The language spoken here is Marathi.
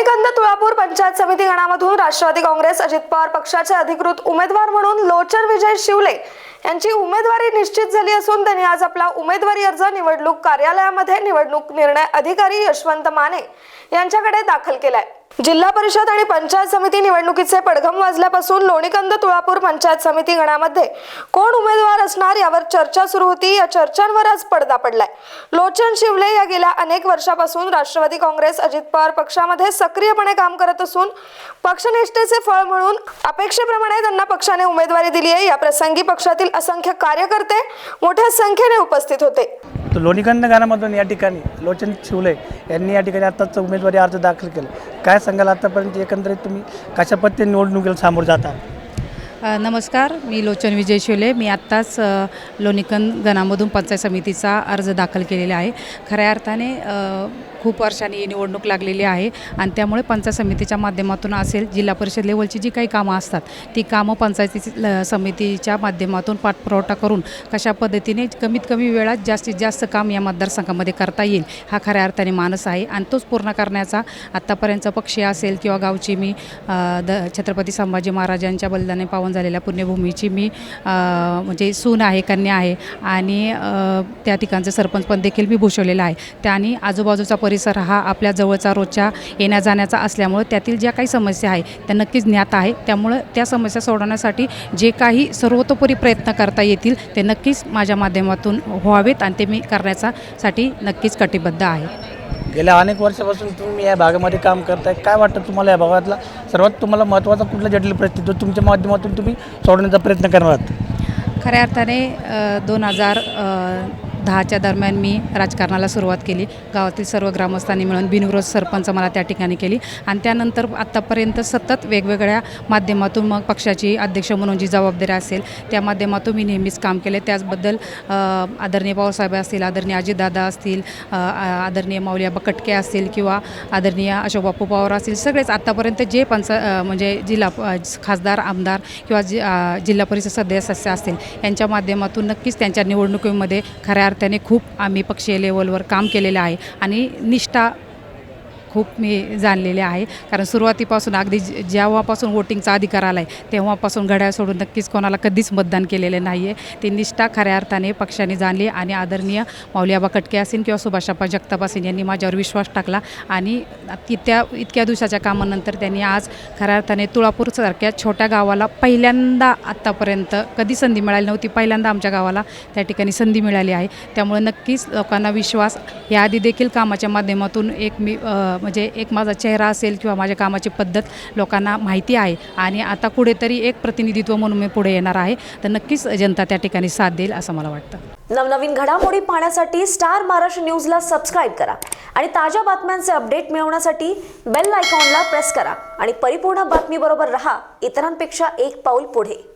मणिकंद तुळापूर पंचायत समिती गणामधून राष्ट्रवादी काँग्रेस अजित पवार पक्षाचे अधिकृत उमेदवार म्हणून लोचन विजय शिवले यांची उमेदवारी निश्चित झाली असून त्यांनी आज आपला उमेदवारी अर्ज निवडणूक कार्यालयामध्ये निवडणूक निर्णय अधिकारी यशवंत माने यांच्याकडे दाखल केलाय. जिल्हा परिषद आणि पंचायत समिती निवडणुकीचे पडघम वाजल्यापासून लोणीकंद तुळापूर पंचायत समिती गणामध्ये कोण उमेदवार असणार यावर चर्चा सुरू होती. या चर्चांवर आज पडदा पडलाय. लोचन शिवले या गेल्या अनेक वर्षापासून राष्ट्रवादी काँग्रेस अजित पवार पक्षामध्ये सक्रियपणे काम करत असून पक्षनिष्ठेचे फळ म्हणून अपेक्षेप्रमाणे त्यांना पक्षाने उमेदवारी दिली आहे या प्रसंगी पक्षातील असंख्य कार्यकर्ते मोठ्या संख्येने उपस्थित होते. लोणीकंद गाण्यामधून या ठिकाणी लोचन शिवले यांनी या ठिकाणी आत्ताच उमेदवारी अर्ज दाखल केला. काय सांगाल आतापर्यंत एकंदरीत तुम्ही कशा पद्धतीने निवडणुकीला सामोरं जाता? नमस्कार मी लोचन विजय शिवले मी आत्ताच लोणीकन गणामधून पंचायत समितीचा अर्ज दाखल केलेला आहे. खऱ्या अर्थाने खूप वर्षांनी ही निवडणूक लागलेली आहे आणि त्यामुळे पंचायत समितीच्या माध्यमातून असेल जिल्हा परिषद लेवलची जी काही कामं असतात ती कामं पंचायती ल- समितीच्या माध्यमातून पाठपुरवठा करून कशा पद्धतीने कमीत कमी वेळात जास्तीत जास्त काम या मतदारसंघामध्ये करता येईल हा खऱ्या अर्थाने मानस आहे आणि तोच पूर्ण करण्याचा आत्तापर्यंत पक्षी असेल किंवा गावची मी द छत्रपती संभाजी महाराजांच्या बलिदाने पावन झालेल्या पुण्यभूमीची मी म्हणजे सून आहे कन्या आहे आणि त्या ठिकाणचं सरपंच पण देखील मी भूषवलेलं आहे. त्याने आजूबाजूचा परिसर हा आपल्या जवळचा रोजच्या येण्या जाण्याचा असल्यामुळे त्यातील ज्या काही समस्या आहे त्या नक्कीच ज्ञात आहे. त्यामुळं त्या समस्या सोडवण्यासाठी जे काही सर्वतोपरी प्रयत्न करता येतील ते नक्कीच माझ्या माध्यमातून व्हावेत आणि ते मी करण्याचा साठी नक्कीच कटिबद्ध आहे. गेल्या अनेक वर्षापासून तुम्ही या भागामध्ये काम करताय. काय वाटतं तुम्हाला या भागातला सर्वात तुम्हाला महत्त्वाचा कुठला जटिल प्रश्न जो तुमच्या माध्यमातून तुम्ही सोडवण्याचा प्रयत्न करणार आहात? खऱ्या अर्थाने दोन हजार दहाच्या दरम्यान मी राजकारणाला सुरुवात केली. गावातील सर्व ग्रामस्थांनी मिळून बिनविरोध सरपंच मला त्या ठिकाणी केली. आणि त्यानंतर आत्तापर्यंत सतत वेगवेगळ्या माध्यमातून मग पक्षाची अध्यक्ष म्हणून जी जबाबदारी असेल त्या माध्यमातून मी नेहमीच काम केले. त्याचबद्दल आदरणीय भाऊसाहेब असतील आदरणीय अजितदादा असतील आदरणीय माऊलिया बकटके असतील किंवा आदरणीय अशोक बापू पवार असतील सगळेच आत्तापर्यंत जे पंच म्हणजे जिल्हा खासदार आमदार किंवा जि जिल्हा परिषद सदस्य असतील यांच्या माध्यमातून नक्कीच त्यांच्या निवडणुकीमध्ये खऱ्या त्याने खूप आम्ही पक्षीय लेवलवर काम केलेलं आहे. आणि निष्ठा खूप मी जाणलेले आहे. कारण सुरुवातीपासून अगदी जेव्हापासून वोटिंगचा अधिकार आला आहे तेव्हापासून घड्याळ सोडून नक्कीच कोणाला कधीच मतदान केलेले नाही आहे ती निष्ठा खऱ्या अर्थाने पक्षाने जाणली आणि आदरणीय माऊलीआबा कटके असेल किंवा सुभाषाप्पा जगताप असेल यांनी माझ्यावर विश्वास टाकला आणि ती त्या इतक्या दिवसाच्या कामानंतर त्यांनी आज खऱ्या अर्थाने तुळापूरसारख्या छोट्या गावाला पहिल्यांदा आत्तापर्यंत कधी संधी मिळाली नव्हती. पहिल्यांदा आमच्या गावाला त्या ठिकाणी संधी मिळाली आहे. त्यामुळे नक्कीच लोकांना विश्वास याआधी देखील कामाच्या माध्यमातून एक मी म्हणजे एक माझा चेहरा असेल किंवा माझ्या कामाची पद्धत लोकांना माहिती आहे आणि आता कुठेतरी एक प्रतिनिधित्व म्हणून मी पुढे येणार आहे तर नक्कीच जनता त्या ठिकाणी साथ देईल असं मला वाटतं. नवनवीन घडामोडी पाहण्यासाठी स्टार महाराष्ट्र न्यूजला सबस्क्राईब करा आणि ताज्या बातम्यांचे अपडेट मिळवण्यासाठी बेल आयकॉनला प्रेस करा आणि परिपूर्ण बातमीबरोबर रहा इतरांपेक्षा एक पाऊल पुढे.